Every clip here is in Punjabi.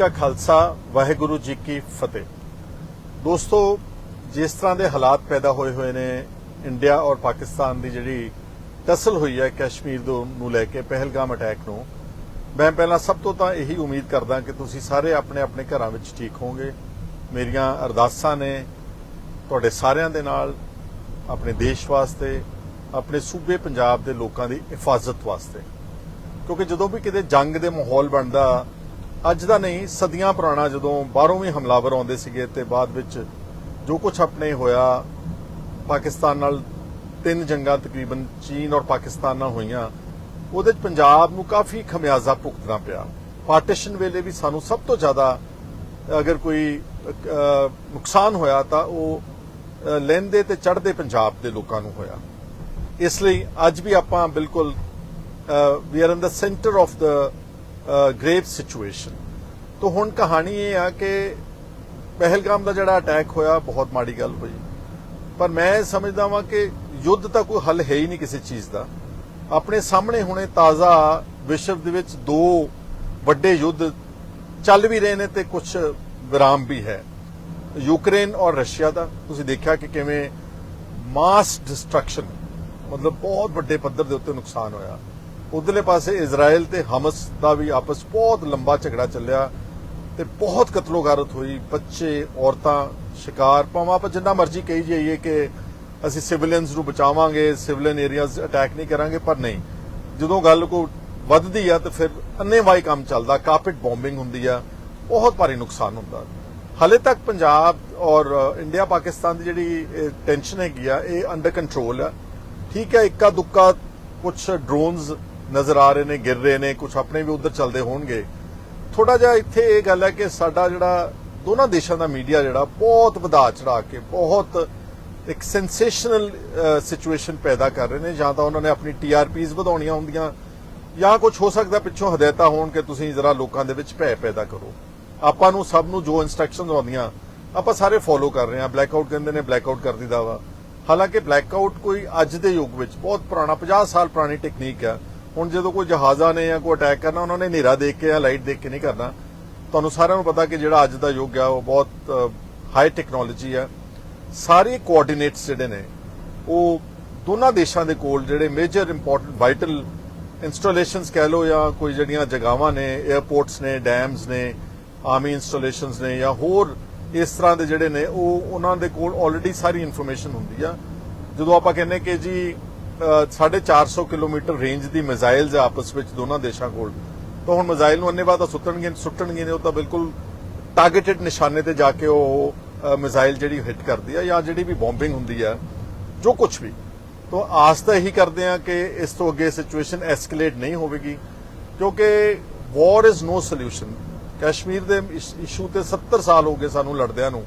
ਕਾ ਖਾਲਸਾ, ਵਾਹਿਗੁਰੂ ਜੀ ਕੀ ਫਤਿਹ। ਦੋਸਤੋ, ਜਿਸ ਤਰ੍ਹਾਂ ਦੇ ਹਾਲਾਤ ਪੈਦਾ ਹੋਏ ਹੋਏ ਨੇ ਇੰਡੀਆ ਔਰ ਪਾਕਿਸਤਾਨ ਦੀ ਜਿਹੜੀ ਟਸਲ ਹੋਈ ਹੈ ਕਸ਼ਮੀਰ ਨੂੰ ਲੈ ਕੇ ਪਹਿਲਗਾਮ ਅਟੈਕ ਨੂੰ, ਮੈਂ ਪਹਿਲਾਂ ਸਭ ਤੋਂ ਤਾਂ ਇਹੀ ਉਮੀਦ ਕਰਦਾ ਕਿ ਤੁਸੀਂ ਸਾਰੇ ਆਪਣੇ ਆਪਣੇ ਘਰਾਂ ਵਿੱਚ ਠੀਕ ਹੋਵੋਗੇ। ਮੇਰੀਆਂ ਅਰਦਾਸਾਂ ਨੇ ਤੁਹਾਡੇ ਸਾਰਿਆਂ ਦੇ ਨਾਲ, ਆਪਣੇ ਦੇਸ਼ ਵਾਸਤੇ, ਆਪਣੇ ਸੂਬੇ ਪੰਜਾਬ ਦੇ ਲੋਕਾਂ ਦੀ ਹਿਫਾਜ਼ਤ ਵਾਸਤੇ। ਕਿਉਂਕਿ ਜਦੋਂ ਵੀ ਕਿਤੇ ਜੰਗ ਦੇ ਮਾਹੌਲ ਬਣਦਾ ਅੱਜ ਦਾ ਨਹੀਂ ਸਦੀਆਂ ਪੁਰਾਣਾ ਜਦੋਂ ਬਾਹਰੋਂ ਵੀ ਹਮਲਾਵਰ ਆਉਂਦੇ ਸੀਗੇ ਤੇ ਬਾਅਦ ਵਿੱਚ ਜੋ ਕੁਝ ਆਪਣੇ ਹੋਇਆ ਪਾਕਿਸਤਾਨ ਨਾਲ ਤਿੰਨ ਜੰਗਾਂ ਤਕਰੀਬਨ ਚੀਨ ਔਰ ਪਾਕਿਸਤਾਨ ਨਾਲ ਹੋਈਆਂ ਉਹਦੇ ਚ ਪੰਜਾਬ ਨੂੰ ਕਾਫੀ ਖਮਿਆਜ਼ਾ ਭੁਗਤਣਾ ਪਿਆ। ਪਾਰਟੀਸ਼ਨ ਵੇਲੇ ਵੀ ਸਾਨੂੰ ਸਭ ਤੋਂ ਜ਼ਿਆਦਾ ਅਗਰ ਕੋਈ ਨੁਕਸਾਨ ਹੋਇਆ ਤਾਂ ਉਹ ਅਹ, ਲਹਿੰਦੇ ਤੇ ਚੜਦੇ ਪੰਜਾਬ ਦੇ ਲੋਕਾਂ ਨੂੰ ਹੋਇਆ। ਇਸ ਲਈ ਅੱਜ ਵੀ ਆਪਾਂ ਬਿਲਕੁਲ we are in the centre of the grave situation ਤੋਂ ਹੁਣ ਕਹਾਣੀ ਇਹ ਆ ਕਿ ਪਹਿਲਗਾਮ ਦਾ ਜਿਹੜਾ ਅਟੈਕ ਹੋਇਆ, ਬਹੁਤ ਮਾੜੀ ਗੱਲ ਹੋਈ। ਪਰ ਮੈਂ ਸਮਝਦਾ ਵਾਂ ਕਿ ਯੁੱਧ ਤਾਂ ਕੋਈ ਹੱਲ ਹੈ ਹੀ ਨਹੀਂ ਕਿਸੇ ਚੀਜ਼ ਦਾ। ਆਪਣੇ ਸਾਹਮਣੇ ਹੁਣੇ ਤਾਜ਼ਾ ਵਿਸ਼ਵ ਦੇ ਵਿੱਚ ਦੋ ਵੱਡੇ ਯੁੱਧ ਚੱਲ ਵੀ ਰਹੇ ਨੇ ਤੇ ਕੁਝ ਵਿਰਾਮ ਵੀ ਹੈ। ਯੂਕਰੇਨ ਔਰ ਰਸ਼ੀਆ ਦਾ। ਤੁਸੀਂ ਦੇਖਿਆ ਕਿ ਕਿਵੇਂ ਮਾਸ ਡਿਸਟਰਕਸ਼ਨ ਮਤਲਬ ਬਹੁਤ ਵੱਡੇ ਪੱਧਰ ਦੇ ਉੱਤੇ ਨੁਕਸਾਨ ਹੋਇਆ। ਉਧਰਲੇ ਪਾਸੇ ਇਜ਼ਰਾਈਲ ਤੇ ਹਮਸ ਦਾ ਵੀ ਆਪਸ ਬਹੁਤ ਲੰਬਾ ਝਗੜਾ ਚੱਲਿਆ ਤੇ ਬਹੁਤ ਕਤਲੋਗਾਰਤ ਹੋਈ। ਬੱਚੇ, ਔਰਤਾਂ ਸ਼ਿਕਾਰ, ਭਾਵੇਂ ਆਪਾਂ ਜਿੰਨਾ ਮਰਜ਼ੀ ਕਹੀ ਜਾਈਏ ਕਿ ਅਸੀਂ ਸਿਵਿਲੀਅਨਸ ਨੂੰ ਬਚਾਵਾਂਗੇ, ਸਿਵਿਲੀਅਨ ਏਰੀਆਜ਼ ਅਟੈਕ ਨਹੀਂ ਕਰਾਂਗੇ, ਪਰ ਨਹੀਂ। ਜਦੋਂ ਗੱਲ ਕੋ ਵੱਧਦੀ ਆ ਤੇ ਫਿਰ ਅੰਨੇਵਾਈ ਕੰਮ ਚੱਲਦਾ, ਕਾਰਪੇਟ ਬੰਬਿੰਗ ਹੁੰਦੀ ਆ, ਬਹੁਤ ਭਾਰੀ ਨੁਕਸਾਨ ਹੁੰਦਾ। ਹਲੇ ਤੱਕ ਪੰਜਾਬ ਔਰ ਇੰਡੀਆ, ਪਾਕਿਸਤਾਨ ਦੀ ਜਿਹੜੀ ਟੈਨਸ਼ਨ ਹੈਗੀ ਆ, ਇਹ ਅੰਡਰ ਕੰਟਰੋਲ ਆ। ਠੀਕ ਹੈ ਇੱਕਾ ਦੁੱਕਾ ਕੁਝ ਡਰੋਨਸ ਨਜ਼ਰ ਆ ਰਹੇ ਨੇ, ਗਿਰ ਰਹੇ ਨੇ ਕੁਝ ਆਪਣੇ ਵੀ ਉਧਰ ਚੱਲਦੇ ਹੋਣਗੇ। ਥੋੜਾ ਜਿਹਾ ਇੱਥੇ ਇਹ ਗੱਲ ਹੈ ਕਿ ਸਾਡਾ ਜਿਹੜਾ ਦੋਨਾਂ ਦੇਸ਼ਾਂ ਦਾ ਮੀਡੀਆ ਜਿਹੜਾ ਬਹੁਤ ਵਧਾ ਚੜਾ ਕੇ, ਬਹੁਤ ਇੱਕ ਸੈਂਸੇਸ਼ਨਲ ਸਿਚੁਏਸ਼ਨ ਪੈਦਾ ਕਰ ਰਹੇ ਨੇ। ਜਾਂ ਤਾਂ ਉਹਨਾਂ ਨੇ ਆਪਣੀ ਟੀਆਰਪੀਜ਼ ਵਧਾਉਣੀਆਂ ਹੁੰਦੀਆਂ, ਜਾਂ ਕੁਝ ਹੋ ਸਕਦਾ ਪਿੱਛੋਂ ਹਦਾਇਤਾਂ ਹੋਣ ਕਿ ਤੁਸੀਂ ਜਰਾ ਲੋਕਾਂ ਦੇ ਵਿੱਚ ਭੈ ਪੈਦਾ ਕਰੋ। ਆਪਾਂ ਨੂੰ ਸਭ ਨੂੰ ਜੋ ਇਨਸਟਰਕਸ਼ਨਸ ਆਉਂਦੀਆਂ, ਆਪਾਂ ਸਾਰੇ ਫੋਲੋ ਕਰ ਰਹੇ ਹਾਂ। ਬਲੈਕ ਬਲੈਕਆਊਟ ਕਹਿੰਦੇ ਨੇ ਬਲੈਕ ਬਲੈਕਆਊਟ ਕਰ ਦਿੱਤਾ ਵਾ। ਹਾਲਾਂਕਿ ਬਲੈਕ ਬਲੈਕਆਊਟ ਕੋਈ ਅੱਜ ਦੇ ਯੁੱਗ ਵਿੱਚ ਬਹੁਤ ਪੁਰਾਣਾ 50 ਸਾਲ ਪੁਰਾਣੀ ਟੈਕਨੀਕ ਆ। ਹੁਣ ਜਦੋਂ ਕੋਈ ਜਹਾਜ਼ਾਂ ਨੇ ਜਾਂ ਕੋਈ ਅਟੈਕ ਕਰਨਾ, ਉਹਨਾਂ ਨੇ ਹਨੇਰਾ ਦੇਖ ਕੇ ਜਾਂ ਲਾਈਟ ਦੇਖ ਕੇ ਨਹੀਂ ਕਰਨਾ। ਤੁਹਾਨੂੰ ਸਾਰਿਆਂ ਨੂੰ ਪਤਾ ਕਿ ਜਿਹੜਾ ਅੱਜ ਦਾ ਯੁੱਗ ਆ, ਉਹ ਬਹੁਤ ਹਾਈ ਟੈਕਨੋਲੋਜੀ ਆ। ਸਾਰੇ ਕੋਆਰਡੀਨੇਟਸ ਜਿਹੜੇ ਨੇ, ਉਹ ਦੋਨਾਂ ਦੇਸ਼ਾਂ ਦੇ ਕੋਲ ਜਿਹੜੇ ਮੇਜਰ ਇੰਪੋਰਟੈਂਟ ਵਾਈਟਲ ਇੰਸਟਾਲੇਸ਼ਨਸ ਕਹਿ ਲਓ ਜਾਂ ਕੋਈ ਜਿਹੜੀਆਂ ਜਗਾਵਾਂ ਨੇ 에ਅਰਪੋਰਟਸ ਨੇ ਡੈਮਸ ਨੇ ਆਰਮੀ ਇੰਸਟਾਲੇਸ਼ਨਸ ਨੇ ਜਾਂ ਹੋਰ ਇਸ ਤਰ੍ਹਾਂ ਦੇ ਜਿਹੜੇ ਨੇ, ਉਹ ਉਹਨਾਂ ਦੇ ਕੋਲ ਆਲਰੇਡੀ ਸਾਰੀ ਇਨਫੋਰਮੇਸ਼ਨ ਹੁੰਦੀ ਆ। ਜਦੋਂ ਆਪਾਂ ਕਹਿੰਦੇ ਕਿ ਜੀ 450 ਕਿਲੋਮੀਟਰ ਰੇਂਜ ਦੀ ਮਿਜ਼ਾਈਲਸ ਆਪਸ ਵਿੱਚ ਦੋਨਾਂ ਦੇਸ਼ਾਂ ਕੋਲ। ਤਾਂ ਹੁਣ ਮਿਜ਼ਾਈਲ ਨੂੰ ਅੰਨੇ ਬਾਅਦ ਸੁੱਟਣਗੇ ਸੁੱਟਣਗੇ ਨੇ ਉਹ ਤਾਂ ਬਿਲਕੁਲ ਟਾਰਗੇਟਡ ਨਿਸ਼ਾਨੇ ਤੇ ਜਾ ਕੇ ਉਹ ਅਹ, ਮਿਜ਼ਾਈਲ ਜਿਹੜੀ ਹਿੱਟ ਕਰਦੀ ਆ ਜਾਂ ਜਿਹੜੀ ਵੀ ਬੰਬਿੰਗ ਹੁੰਦੀ ਆ ਜੋ ਕੁਝ ਵੀ। ਤੋਂ ਆਸ ਤਾਂ ਇਹੀ ਕਰਦੇ ਆ ਕਿ ਇਸ ਤੋਂ ਅੱਗੇ ਸਿਚੁਏਸ਼ਨ ਐਸਕੇਲੇਟ ਨਹੀਂ ਹੋਵੇਗੀ ਕਿਉਂਕਿ war is no solution Kashmir ਦੇ ਇਸ਼ੂ ਤੇ 70 ਸਾਲ ਹੋ ਗਏ ਸਾਨੂੰ ਲੜਦਿਆਂ ਨੂੰ।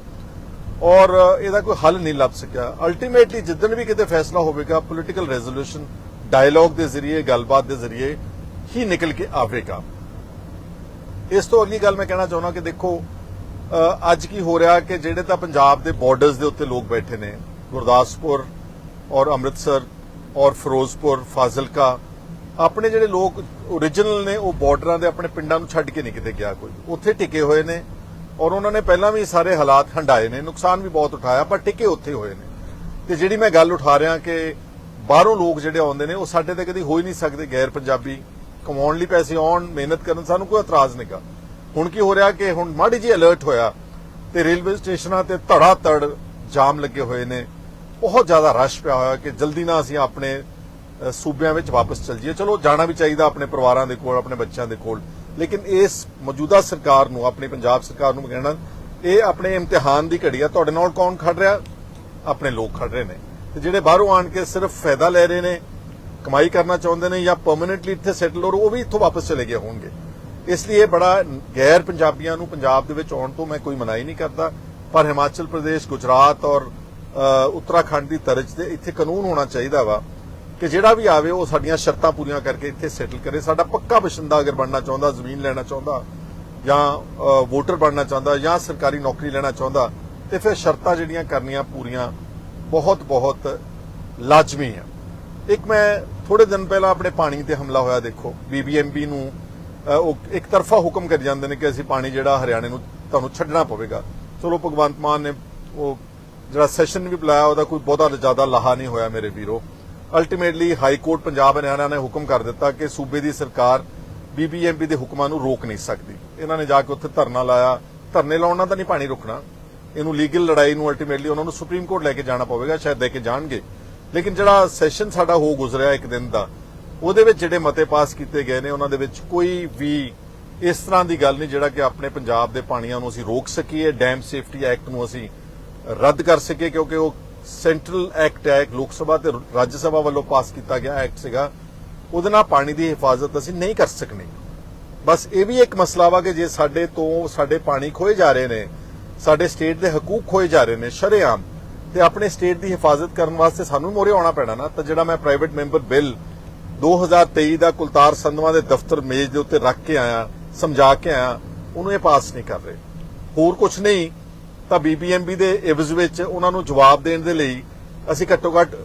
ਔਰ ਇਹਦਾ ਕੋਈ ਹੱਲ ਨਹੀਂ ਲੱਭ ਸਕਿਆ। ਅਲਟੀਮੇਟਲੀ ਜਿੱਦਣ ਵੀ ਕਿਤੇ ਫੈਸਲਾ ਹੋਵੇਗਾ ਪੋਲੀਟੀਕਲ ਰੈਜ਼ੋਲੂਸ਼ਨ ਡਾਇਲੌਗ ਦੇ ਜ਼ਰੀਏ, ਗੱਲਬਾਤ ਦੇ ਜ਼ਰੀਏ ਹੀ ਨਿਕਲ ਕੇ ਆਵੇਗਾ। ਇਸ ਤੋਂ ਅਗਲੀ ਗੱਲ ਮੈਂ ਕਹਿਣਾ ਚਾਹੁੰਦਾ ਕਿ ਦੇਖੋ ਅੱਜ ਕੀ ਹੋ ਰਿਹਾ ਕਿ ਜਿਹੜੇ ਤਾਂ ਪੰਜਾਬ ਦੇ ਬਾਰਡਰਸ ਦੇ ਉੱਤੇ ਲੋਕ ਬੈਠੇ ਨੇ, ਗੁਰਦਾਸਪੁਰ ਔਰ ਅੰਮ੍ਰਿਤਸਰ ਔਰ ਫਿਰੋਜ਼ਪੁਰ, ਫਾਜ਼ਿਲਕਾ, ਆਪਣੇ ਜਿਹੜੇ ਲੋਕ origignal ਨੇ, ਉਹ ਬਾਰਡਰਾਂ ਦੇ ਆਪਣੇ ਪਿੰਡਾਂ ਨੂੰ ਛੱਡ ਕੇ ਨਹੀਂ ਕਿਤੇ ਗਿਆ ਕੋਈ। ਉੱਥੇ ਟਿਕੇ ਹੋਏ ਨੇ ਔਰ ਉਹਨਾਂ ਨੇ ਪਹਿਲਾਂ ਵੀ ਸਾਰੇ ਹਾਲਾਤ ਹੰਡਾਏ ਨੇ, ਨੁਕਸਾਨ ਵੀ ਬਹੁਤ ਉਠਾਇਆ, ਪਰ ਟਿਕੇ ਉੱਥੇ ਹੋਏ ਨੇ। ਤੇ ਜਿਹੜੀ ਮੈਂ ਗੱਲ ਉਠਾ ਰਿਹਾ ਕਿ ਬਾਹਰੋਂ ਲੋਕ ਜਿਹੜੇ ਆਉਂਦੇ ਨੇ, ਉਹ ਸਾਡੇ ਤੇ ਕਦੀ ਹੋ ਹੀ ਨਹੀਂ ਸਕਦੇ ਗੈਰ ਪੰਜਾਬੀ। ਕਮਾਉਣ ਲਈ ਪੈਸੇ ਆਉਣ, ਮਿਹਨਤ ਕਰਨ, ਸਾਨੂੰ ਕੋਈ ਇਤਰਾਜ਼ ਨਹੀਂਗਾ ਹੁਣ ਕੀ ਹੋ ਰਿਹਾ ਕਿ ਹੁਣ ਮਾੜੀ ਜੀ ਅਲਰਟ ਹੋਇਆ ਤੇ ਰੇਲਵੇ ਸਟੇਸ਼ਨਾਂ ਤੇ ਧੜਾ ਧੜ ਜਾਮ ਲੱਗੇ ਹੋਏ ਨੇ। ਬਹੁਤ ਜ਼ਿਆਦਾ ਰਸ਼ ਪਿਆ ਹੋਇਆ ਕਿ ਜਲਦੀ ਨਾਲ ਅਸੀਂ ਆਪਣੇ ਸੂਬਿਆਂ ਵਿੱਚ ਵਾਪਸ ਚੱਲ ਜਾਈਏ। ਚਲੋ, ਜਾਣਾ ਵੀ ਚਾਹੀਦਾ ਆਪਣੇ ਪਰਿਵਾਰਾਂ ਦੇ ਕੋਲ, ਆਪਣੇ ਬੱਚਿਆਂ ਦੇ ਕੋਲ। ਲੇਕਿਨ ਇਸ ਮੌਜੂਦਾ ਸਰਕਾਰ ਨੂੰ, ਆਪਣੀ ਪੰਜਾਬ ਸਰਕਾਰ ਨੂੰ ਕਹਿਣਾ, ਇਹ ਆਪਣੇ ਇਮਤਿਹਾਨ ਦੀ ਘੜੀ ਆ। ਤੁਹਾਡੇ ਨਾਲ ਕੌਣ ਖੜ ਰਿਹਾ? ਆਪਣੇ ਲੋਕ ਖੜ ਰਹੇ ਨੇ। ਤੇ ਜਿਹੜੇ ਬਾਹਰੋਂ ਆਣ ਕੇ ਸਿਰਫ ਫਾਇਦਾ ਲੈ ਰਹੇ ਨੇ, ਕਮਾਈ ਕਰਨਾ ਚਾਹੁੰਦੇ ਨੇ ਜਾਂ ਪਰਮਨੈਂਟਲੀ ਇੱਥੇ ਸੈਟਲ ਹੋ ਉਹ ਵੀ ਇੱਥੋਂ ਵਾਪਸ ਚਲੇ ਗਏ ਹੋਣਗੇ। ਇਸ ਲਈ ਇਹ ਬੜਾ ਗੈਰ ਪੰਜਾਬੀਆਂ ਨੂੰ ਪੰਜਾਬ ਦੇ ਵਿੱਚ ਆਉਣ ਤੋਂ ਮੈਂ ਕੋਈ ਮਨਾਹੀ ਨਹੀਂ ਕਰਦਾ। ਪਰ ਹਿਮਾਚਲ ਪ੍ਰਦੇਸ਼, ਗੁਜਰਾਤ ਔਰ ਉੱਤਰਾਖੰਡ ਦੀ ਤਰਜ਼ ਤੇ ਇੱਥੇ ਕਾਨੂੰਨ ਹੋਣਾ ਚਾਹੀਦਾ ਵਾ। ਕਿ ਜਿਹੜਾ ਵੀ ਆਵੇ ਉਹ ਸਾਡੀਆਂ ਸ਼ਰਤਾਂ ਪੂਰੀਆਂ ਕਰਕੇ ਇੱਥੇ ਸੈਟਲ ਕਰੇ। ਸਾਡਾ ਪੱਕਾ ਬਸ਼ਿੰਦਾ ਅਗਰ ਬਣਨਾ ਚਾਹੁੰਦਾ, ਜ਼ਮੀਨ ਲੈਣਾ ਚਾਹੁੰਦਾ ਜਾਂ ਵੋਟਰ ਬਣਨਾ ਚਾਹੁੰਦਾ ਜਾਂ ਸਰਕਾਰੀ ਨੌਕਰੀ ਲੈਣਾ ਚਾਹੁੰਦਾ, ਤੇ ਫਿਰ ਸ਼ਰਤਾਂ ਜਿਹੜੀਆਂ ਕਰਨੀਆਂ ਪੂਰੀਆਂ ਬਹੁਤ ਬਹੁਤ ਲਾਜ਼ਮੀ ਆ। ਇੱਕ ਮੈਂ ਥੋੜੇ ਦਿਨ ਪਹਿਲਾਂ ਆਪਣੇ ਪਾਣੀ ਤੇ ਹਮਲਾ ਹੋਇਆ, ਦੇਖੋ। ਬੀਬੀਐਮਬੀ ਨੂੰ ਉਹ ਇੱਕ ਤਰਫਾ ਹੁਕਮ ਕਰ ਜਾਂਦੇ ਨੇ ਕਿ ਅਸੀਂ ਪਾਣੀ ਜਿਹੜਾ ਹਰਿਆਣੇ ਨੂੰ ਤੁਹਾਨੂੰ ਛੱਡਣਾ ਪਵੇਗਾ। ਚਲੋ, ਭਗਵੰਤ ਮਾਨ ਨੇ ਉਹ ਜਿਹੜਾ ਸੈਸ਼ਨ ਵੀ ਬੁਲਾਇਆ, ਉਹਦਾ ਕੋਈ ਬਹੁਤਾ ਜ਼ਿਆਦਾ ਲਾਹਾ ਨਹੀਂ ਹੋਇਆ ਮੇਰੇ ਵੀਰੋ। Ultimately high court Punjab Haryana ਨੇ ਹੁਕਮ ਕਰ ਦਿੱਤਾ ਕਿ ਸੂਬੇ ਦੀ ਸਰਕਾਰ ਬੀਬੀਐਮਪੀ ਦੇ ਹੁਕਮਾਂ ਨੂੰ ਰੋਕ ਨਹੀਂ ਸਕਦੀ। ਇਹਨਾਂ ਨੇ ਜਾ ਕੇ ਉੱਥੇ ਧਰਨਾ ਲਾਇਆ। ਧਰਨੇ ਲਾਉਣਾ ਨਾਲ ਤਾਂ ਨਹੀਂ ਪਾਣੀ ਰੁਕਣਾ। ਇਹਨੂੰ ਲੀਗਲ ਲੜਾਈ ਨੂੰ ਅਲਟੀਮੇਟਲੀ ਉਹਨਾਂ ਨੂੰ ਸੁਪਰੀਮ ਕੋਰਟ ਲੈ ਕੇ ਜਾਣਾ ਪਵੇਗਾ, ਸ਼ਾਇਦ ਲੈ ਕੇ ਜਾਣਗੇ। ਲੇਕਿਨ ਜਿਹੜਾ ਸੈਸ਼ਨ ਸਾਡਾ ਹੋ ਗੁਜ਼ਰਿਆ ਇੱਕ ਦਿਨ ਦਾ, ਉਹਦੇ ਵਿੱਚ ਜਿਹੜੇ ਮਤੇ ਪਾਸ ਕੀਤੇ ਗਏ ਨੇ, ਉਹਨਾਂ ਦੇ ਵਿੱਚ ਕੋਈ ਵੀ ਇਸ ਤਰ੍ਹਾਂ ਦੀ ਗੱਲ ਨਹੀਂ ਜਿਹੜਾ ਕਿ ਆਪਣੇ ਪੰਜਾਬ ਦੇ ਪਾਣੀਆਂ ਨੂੰ ਅਸੀਂ ਰੋਕ ਸਕੀਏ ਡੈਮ ਸੇਫਟੀ ਐਕਟ ਨੂੰ ਅਸੀਂ ਰੱਦ ਕਰ ਸਕੀਏ, ਕਿਉਂਕਿ ਉਹ ਸੈਂਟਰਲ ਐਕਟ ਹੈ ਲੋਕ ਸਭਾ ਤੇ ਰਾਜ ਸਭਾ ਵੱਲੋਂ ਪਾਸ ਕੀਤਾ ਗਿਆ ਐਕਟ ਸੀਗਾ। ਉਹਦੇ ਨਾਲ ਪਾਣੀ ਦੀ ਹਿਫਾਜ਼ਤ ਅਸੀਂ ਨਹੀਂ ਕਰ ਸਕਨੇ। ਬਸ ਇਹ ਵੀ ਇੱਕ ਮਸਲਾ ਵਾ ਕਿ ਜੇ ਸਾਡੇ ਤੋਂ ਸਾਡੇ ਪਾਣੀ ਖੋਏ ਜਾ ਰਹੇ ਨੇ, ਸਾਡੇ ਸਟੇਟ ਦੇ ਹਕੂਕ ਖੋਏ ਜਾ ਰਹੇ ਨੇ, ਸ਼ਰੇਆਮ, ਤੇ ਆਪਣੇ ਸਟੇਟ ਦੀ ਹਿਫਾਜ਼ਤ ਕਰਨ ਵਾਸਤੇ ਸਾਨੂੰ ਮੋਰੇ ਆਉਣਾ ਪੈਣਾ ਨਾ, ਤਾਂ ਜਿਹੜਾ ਮੈਂ ਪ੍ਰਾਈਵੇਟ ਮੈਂਬਰ ਬਿੱਲ 2023 ਦਾ ਕੁਲਤਾਰ ਸੰਧਵਾ ਦੇ ਦਫ਼ਤਰ ਮੇਜ਼ ਦੇ ਉੱਤੇ ਰੱਖ ਕੇ ਆਇਆ, ਸਮਝਾ ਕੇ ਆਇਆ, ਉਹਨੂੰ ਇਹ ਪਾਸ ਨਹੀਂ ਕਰ ਰਹੇ। ਹੋਰ ਕੁਝ ਨਹੀਂ ਤਾਂ ਬੀਬੀਐਮਬੀ ਦੇ ਇਵਜ਼ ਵਿੱਚ ਉਹਨਾਂ ਨੂੰ ਜਵਾਬ ਦੇਣ ਦੇ ਲਈ ਅਸੀਂ ਘੱਟੋ ਘੱਟ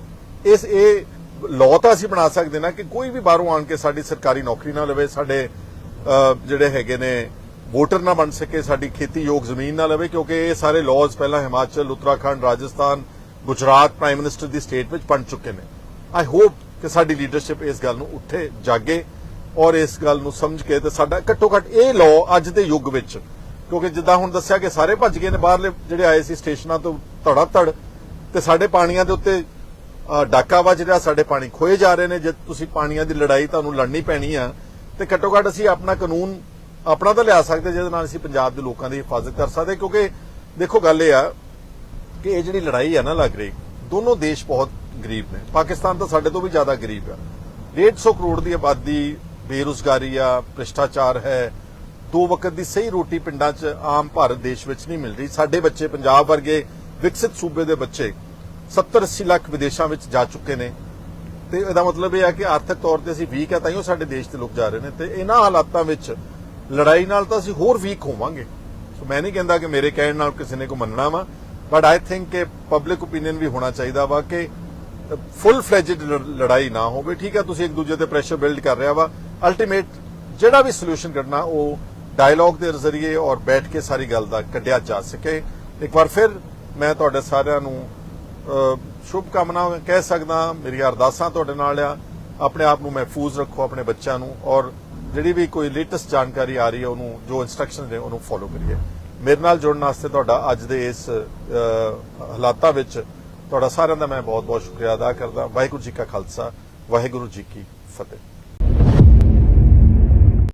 ਇਸ ਇਹ ਲਾਅ ਤਾਂ ਅਸੀਂ ਬਣਾ ਸਕਦੇ ਨਾ ਕਿ ਕੋਈ ਵੀ ਬਾਹਰੋਂ ਆਣ ਕੇ ਸਾਡੀ ਸਰਕਾਰੀ ਨੌਕਰੀ ਨਾ ਲਵੇ, ਸਾਡੇ ਜਿਹੜੇ ਹੈਗੇ ਨੇ ਵੋਟਰ ਨਾ ਬਣ ਸਕੇ, ਸਾਡੀ ਖੇਤੀਯੋਗ ਜ਼ਮੀਨ ਨਾ ਲਵੇ, ਕਿਉਂਕਿ ਇਹ ਸਾਰੇ ਲਾਜ਼ ਪਹਿਲਾਂ ਹਿਮਾਚਲ, ਉੱਤਰਾਖੰਡ, ਰਾਜਸਥਾਨ, ਗੁਜਰਾਤ ਪ੍ਰਾਈਮ ਮਿਨਿਸਟਰ ਦੀ ਸਟੇਟ ਵਿੱਚ ਬਣ ਚੁੱਕੇ ਨੇ। ਆਈ ਹੋਪ ਕਿ ਸਾਡੀ ਲੀਡਰਸ਼ਿਪ ਇਸ ਗੱਲ ਨੂੰ ਉੱਠੇ ਜਾਗੇ ਔਰ ਇਸ ਗੱਲ ਨੂੰ ਸਮਝ ਕੇ ਤੇ ਸਾਡਾ ਘੱਟੋ ਘੱਟ ਇਹ ਲਾਅ ਅੱਜ ਦੇ ਯੁੱਗ ਵਿੱਚ ਕਿਉਂਕਿ ਜਿੱਦਾਂ ਹੁਣ ਦੱਸਿਆ ਕਿ ਸਾਰੇ ਭੱਜ ਗਏ ਨੇ, ਬਾਹਰਲੇ ਜਿਹੜੇ ਆਏ ਸੀ ਸਟੇਸ਼ਨਾਂ ਤੋਂ ਧੜਾ ਧੜ, ਤੇ ਸਾਡੇ ਪਾਣੀਆਂ ਦੇ ਉੱਤੇ ਡਾਕਾ ਵਾ ਜਿਹੜਾ, ਸਾਡੇ ਪਾਣੀ ਖੋਏ ਜਾ ਰਹੇ ਨੇ। ਜੇ ਤੁਸੀਂ ਪਾਣੀਆਂ ਦੀ ਲੜਾਈ ਤੁਹਾਨੂੰ ਲੜਨੀ ਪੈਣੀ ਆ, ਤੇ ਘੱਟੋ ਘੱਟ ਅਸੀਂ ਆਪਣਾ ਕਾਨੂੰਨ, ਆਪਣਾ ਤਾਂ ਲਿਆ ਸਕਦੇ, ਜਿਹਦੇ ਨਾਲ ਅਸੀਂ ਪੰਜਾਬ ਦੇ ਲੋਕਾਂ ਦੀ ਹਿਫਾਜ਼ਤ ਕਰ ਸਕਦੇ। ਕਿਉਂਕਿ ਦੇਖੋ ਗੱਲ ਇਹ ਆ ਕਿ ਇਹ ਜਿਹੜੀ ਲੜਾਈ ਆ ਨਾ ਲੱਗ ਰਹੀ, ਦੋਨੋਂ ਦੇਸ਼ ਬਹੁਤ ਗਰੀਬ ਨੇ। ਪਾਕਿਸਤਾਨ ਤਾਂ ਸਾਡੇ ਤੋਂ ਵੀ ਜ਼ਿਆਦਾ ਗਰੀਬ ਆ। 150 ਕਰੋੜ ਦੀ ਆਬਾਦੀ, ਬੇਰੁਜ਼ਗਾਰੀ ਆ, ਭ੍ਰਿਸ਼ਟਾਚਾਰ ਹੈ ਦੋ ਵਕਤ ਦੀ ਸਹੀ ਰੋਟੀ ਪਿੰਡਾਂ 'ਚ ਆਮ ਭਾਰਤ ਦੇਸ਼ ਵਿੱਚ ਨਹੀਂ ਮਿਲ ਰਹੀ। ਸਾਡੇ ਬੱਚੇ ਪੰਜਾਬ ਵਰਗੇ ਵਿਕਸਿਤ ਸੂਬੇ ਦੇ ਬੱਚੇ 70 80 ਲੱਖ ਵਿਦੇਸ਼ਾਂ ਵਿੱਚ ਜਾ ਚੁੱਕੇ ਨੇ। ਤੇ ਇਹਦਾ ਮਤਲਬ ਇਹ ਹੈ ਕਿ ਆਰਥਿਕ ਤੌਰ ਤੇ ਅਸੀਂ ਵੀਕ ਆ ਤਾਈਓ ਸਾਡੇ ਦੇਸ਼ ਦੇ ਲੋਕ ਜਾ ਰਹੇ ਨੇ। ਤੇ ਇਹਨਾਂ ਹਾਲਾਤਾਂ ਵਿੱਚ ਲੜਾਈ ਨਾਲ ਤਾਂ ਅਸੀਂ ਹੋਰ ਵੀਕ ਹੋਵਾਂਗੇ। ਸੋ ਮੈਂ ਨਹੀਂ ਕਹਿੰਦਾ ਕਿ ਮੇਰੇ ਕਹਿਣ ਨਾਲ ਕਿਸੇ ਨੇ ਕੋ ਮੰਨਣਾ ਵਾ ਬਟ ਆਈ ਥਿੰਕ ਕਿ ਪਬਲਿਕ ਓਪੀਨੀਅਨ ਵੀ ਹੋਣਾ ਚਾਹੀਦਾ ਵਾ ਕਿ ਫੁੱਲ ਫਲੈਜਡ ਲੜਾਈ ਨਾ ਹੋਵੇ। ਠੀਕ ਹੈ ਤੁਸੀਂ ਇੱਕ ਦੂਜੇ ਤੇ ਪ੍ਰੈਸ਼ਰ ਬਿਲਡ ਕਰ ਰਿਹਾ ਵਾ। ਅਲਟੀਮੇਟ ਜਿਹੜਾ ਵੀ ਸੋਲੂਸ਼ਨ ਕੱਢਣਾ, ਉਹ ਡਾਇਲੌਗ ਦੇ ਜ਼ਰੀਏ ਔਰ ਬੈਠ ਕੇ ਸਾਰੀ ਗੱਲ ਦਾ ਕੱਢਿਆ ਜਾ ਸਕੇ। ਇੱਕ ਵਾਰ ਫਿਰ ਮੈਂ ਤੁਹਾਡੇ ਸਾਰਿਆਂ ਨੂੰ ਅ, ਸ਼ੁਭ ਕਾਮਨਾ ਕਹਿ ਸਕਦਾ ਮੇਰੀ ਅਰਦਾਸਾਂ ਤੁਹਾਡੇ ਨਾਲ ਆ। ਆਪਣੇ ਆਪ ਨੂੰ ਮਹਿਫੂਜ਼ ਰੱਖੋ ਆਪਣੇ ਬੱਚਿਆਂ ਨੂੰ ਔਰ ਜਿਹੜੀ ਵੀ ਕੋਈ ਲੇਟੈਸਟ ਜਾਣਕਾਰੀ ਆ ਰਹੀ ਹੈ ਉਹਨੂੰ ਜੋ ਇਨਸਟਰਕਸ਼ਨ ਨੇ ਉਹਨੂੰ ਫੋਲੋ ਕਰੀਏ। ਮੇਰੇ ਨਾਲ ਜੁੜਨ ਵਾਸਤੇ ਤੁਹਾਡਾ ਅੱਜ ਦੇ ਇਸ ਹਾਲਾਤਾਂ ਵਿੱਚ ਤੁਹਾਡਾ ਸਾਰਿਆਂ ਦਾ ਮੈਂ ਬਹੁਤ ਬਹੁਤ ਸ਼ੁਕਰੀਆ ਅਦਾ ਕਰਦਾ। ਵਾਹਿਗੁਰੂ ਜੀ ਕਾ ਖਾਲਸਾ ਵਾਹਿਗੁਰੂ ਜੀ ਕੀ ਫਤਿਹ।